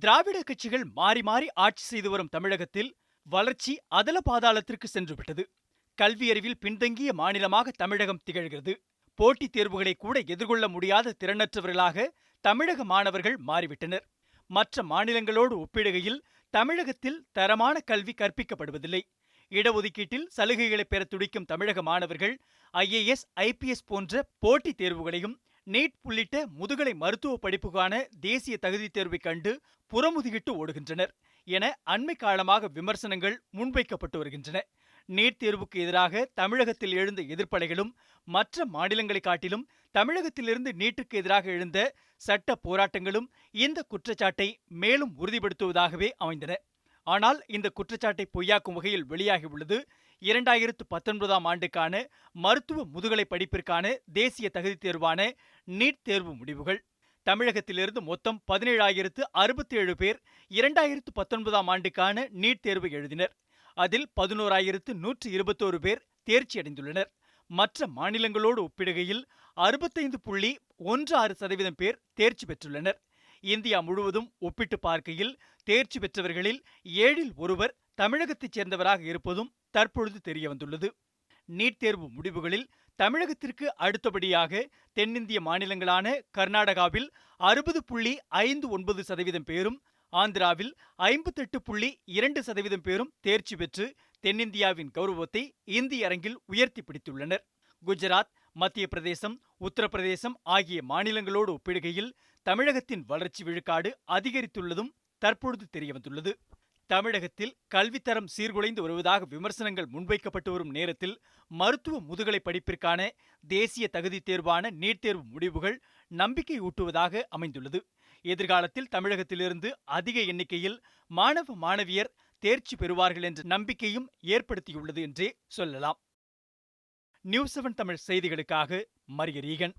திராவிட கட்சிகள் மாறி மாறி ஆட்சி செய்து வரும் தமிழகத்தில் வளர்ச்சி அதல பாதாளத்திற்கு சென்றுவிட்டது. கல்வியறிவில் பின்தங்கிய மாநிலமாக தமிழகம் திகழ்கிறது. போட்டித் தேர்வுகளை கூட எதிர்கொள்ள முடியாத திறனற்றவர்களாக தமிழக மாணவர்கள் மாறிவிட்டனர். மற்ற மாநிலங்களோடு ஒப்பிடுகையில் தமிழகத்தில் தரமான கல்வி கற்பிக்கப்படுவதில்லை. இடஒதுக்கீட்டில் சலுகைகளை பெற துடிக்கும் தமிழக மாணவர்கள் ஐஏஎஸ் ஐபிஎஸ் போன்ற போட்டித் தேர்வுகளையும் நீட் உள்ளிட்ட முதுகலை மருத்துவ படிப்புக்கான தேசிய தகுதித் தேர்வை கண்டு புறமுதுகிட்டு ஓடுகின்றனர் என அண்மை காலமாக விமர்சனங்கள் முன்வைக்கப்பட்டு வருகின்றன. நீட் தேர்வுக்கு எதிராக தமிழகத்தில் எழுந்த எதிர்ப்பலைகளும் மற்ற மாநிலங்களை காட்டிலும் தமிழகத்திலிருந்து நீட்டுக்கு எதிராக எழுந்த சட்ட போராட்டங்களும் இந்த குற்றச்சாட்டை மேலும் உறுதிப்படுத்துவதாகவே அமைந்தன. ஆனால் இந்த குற்றச்சாட்டை பொய்யாக்கும் வகையில் வெளியாகியுள்ளது. இரண்டாயிரத்து பத்தொன்பதாம் ஆண்டுக்கான மருத்துவ முதுகலை படிப்பிற்கான தேசிய தகுதித் தேர்வான நீட் தேர்வு முடிவுகள். தமிழகத்திலிருந்து மொத்தம் பதினேழாயிரத்து அறுபத்தி ஏழு பேர் இரண்டாயிரத்து பத்தொன்பதாம் ஆண்டுக்கான நீட் தேர்வு எழுதினர். அதில் பதினோராயிரத்து நூற்று இருபத்தோரு பேர் தேர்ச்சியடைந்துள்ளனர் மற்ற மாநிலங்களோடு ஒப்பிடுகையில் அறுபத்தைந்து புள்ளி ஒன்று ஆறு சதவீதம் பேர் தேர்ச்சி பெற்றுள்ளனர். இந்தியா முழுவதும் ஒப்பிட்டு பார்க்கையில் தேர்ச்சி பெற்றவர்களில் ஏழில் ஒருவர் தமிழகத்தைச் சேர்ந்தவராக இருப்பதும் தற்பொழுது தெரியவந்துள்ளது. நீட் தேர்வு முடிவுகளில் தமிழகத்திற்கு அடுத்தபடியாக தென்னிந்திய மாநிலங்களான கர்நாடகாவில் அறுபது புள்ளி ஐந்து ஒன்பது சதவீதம் பேரும் ஆந்திராவில் ஐம்பத்தெட்டு புள்ளி இரண்டு சதவீதம் பேரும் தேர்ச்சி பெற்று தென்னிந்தியாவின் கௌரவத்தை இந்திய அரங்கில் உயர்த்தி பிடித்துள்ளனர். குஜராத் மத்திய பிரதேசம் உத்தரப்பிரதேசம் ஆகிய மாநிலங்களோடு ஒப்பிடுகையில் தமிழகத்தின் வளர்ச்சி விழுக்காடு அதிகரித்துள்ளதும் தற்பொழுது தெரியவந்துள்ளது. தமிழகத்தில் கல்வித்தரம் சீர்குலைந்து வருவதாக விமர்சனங்கள் முன்வைக்கப்பட்டு வரும் நேரத்தில் மருத்துவ முதுகலை படிப்பிற்கான தேசிய தகுதித் தேர்வான நீட் தேர்வு முடிவுகள் நம்பிக்கை ஊட்டுவதாக அமைந்துள்ளது. எதிர்காலத்தில் தமிழகத்திலிருந்து அதிக எண்ணிக்கையில் மாணவ மாணவியர் தேர்ச்சி பெறுவார்கள் என்ற நம்பிக்கையும் ஏற்படுத்தியுள்ளது என்றே சொல்லலாம். நியூஸ் செவன் தமிழ் செய்திகளுக்காக மரியரீகன்.